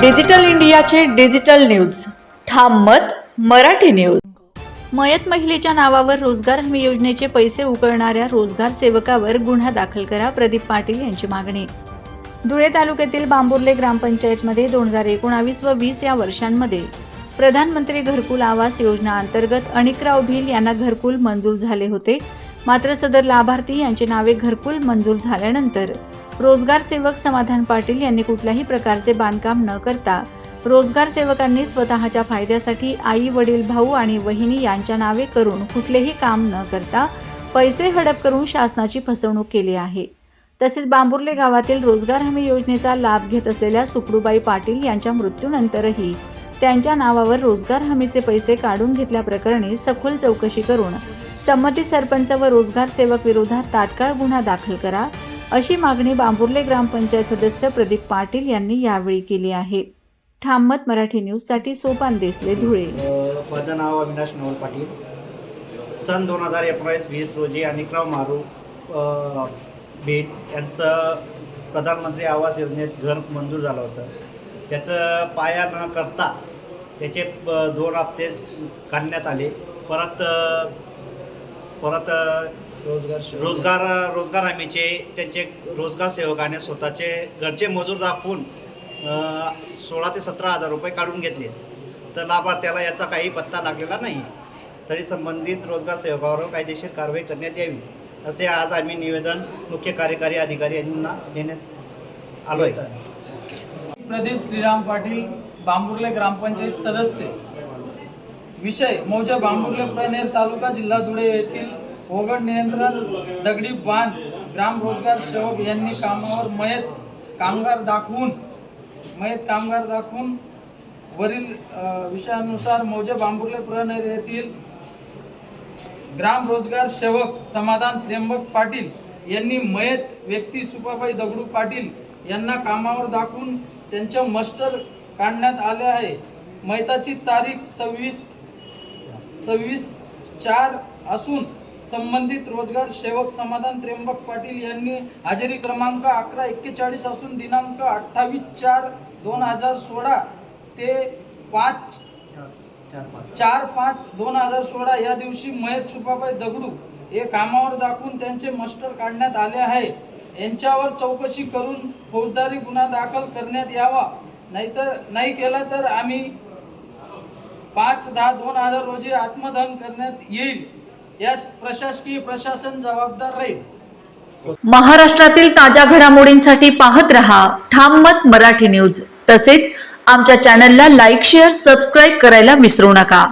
Digital इंडियाचे digital news. ठाम मत मराठी न्यूज. मयत महिलेच्या नावावर रोजगार हमी योजनेचे पैसे उकळणाऱ्या रोजगार सेवकावर गुन्हा दाखल करा प्रदीप पाटील यांची मागणी. धुळे तालुक्यातील बांबुर्ले ग्रामपंचायतमध्ये दोन हजार एकोणावीस व वीस या वर्षांमध्ये प्रधानमंत्री घरकुल आवास योजना अंतर्गत अनिकराव भिल यांना घरकुल मंजूर झाले होते. मात्र सदर लाभार्थी यांची नावे घरकुल मंजूर झाल्यानंतर रोजगार सेवक समाधान पाटील यांनी कुठल्याही प्रकारचे बांधकाम न करता रोजगार सेवकांनी स्वतःच्या फायद्यासाठी आई वडील भाऊ आणि वहिनी यांच्या नावे करून कुठलेही काम न करता पैसे हडप करून शासनाची फसवणूक केली आहे. तसेच बांबुर्ले गावातील रोजगार हमी योजनेचा लाभ घेत असलेल्या सुकडूबाई पाटील यांच्या मृत्यूनंतरही त्यांच्या नावावर रोजगार हमीचे पैसे काढून घेतल्याप्रकरणी सखोल चौकशी करून संमती सरपंच व रोजगार सेवक विरोधात तात्काळ गुन्हा दाखल करा अशी मागणी बांबुर्ले ग्रामपंचायत सदस्य प्रदीप पाटील यांनी यावेळी केली आहे. ठाममत मराठी न्यूजसाठी सोपान देसले धुळे. माझं नाव अविनाश नवल पाटील. सन दोन हजार एकोणावीस वीस रोजी अनिकराव मारू अ, यांचं प्रधानमंत्री आवास योजनेत घर मंजूर झालं होतं. त्याचं पाया न करता त्याचे प- दोन हप्ते काढण्यात आले. परत परत अ, रोजगार रोजगार हमीचे त्यांचे रोजगार सेवकाने स्वतःचे घरचे मजूर दाखवून सोळा ते सतरा हजार रुपये काढून घेतले तर लाभार्थ्याला याचा काही पत्ता लागलेला नाही. तरी संबंधित रोजगार सेवकावर कायदेशीर कारवाई करण्यात यावी असे आज आम्ही निवेदन मुख्य कार्यकारी अधिकारी यांना देण्यात आलो आहे प्रदीप श्रीराम पाटील बांबुर्ले ग्रामपंचायत सदस्य. विषय. मौजा बांबुर्ले प्रनेर तालुका जिल्हा धुळे येथील ओघड नियंत्रण दगडी बांध ग्राम रोजगार सेवक यांनी कामावर मयत कामगार दाखवून मयत कामगार दाखवून वरील विषयानुसार मौजे बांबुर्ले प्रनेर येथील ग्राम रोजगार सेवक समाधान त्र्यंबक पाटील यांनी मयत व्यक्ती सुपाबाई दगडू पाटील यांना कामावर दाखवून त्यांच्या मस्टर काढण्यात आले आहे. मयताची तारीख सव्वीस सव्वीस चार असून संबंधित रोजगार सेवक समाधान त्र्यंबक पाटील यांनी हजेरी क्रमांक अकरा एक्केचाळीस असून दिनांक अठ्ठावीस चार दोन हजार सोळा ते पाच चार पाच दोन हजार सोळा या दिवशी महेश सुपाबाई दगडू हे कामावर दाखवून त्यांचे मस्टर काढण्यात आले आहे. यांच्यावर चौकशी करून फौजदारी गुन्हा दाखल करण्यात यावा. नाहीतर नाही केला तर आम्ही पाच दहा दोन हजार रोजी आत्मदहन करण्यात येईल याच प्रशासकीय प्रशासन जबाबदार राहील. महाराष्ट्रातील ताज्या घडामोडींसाठी पाहत रहा ठाम मत मराठी न्यूज. तसेच आमच्या चॅनलला लाईक शेअर सबस्क्राईब करायला विसरू नका.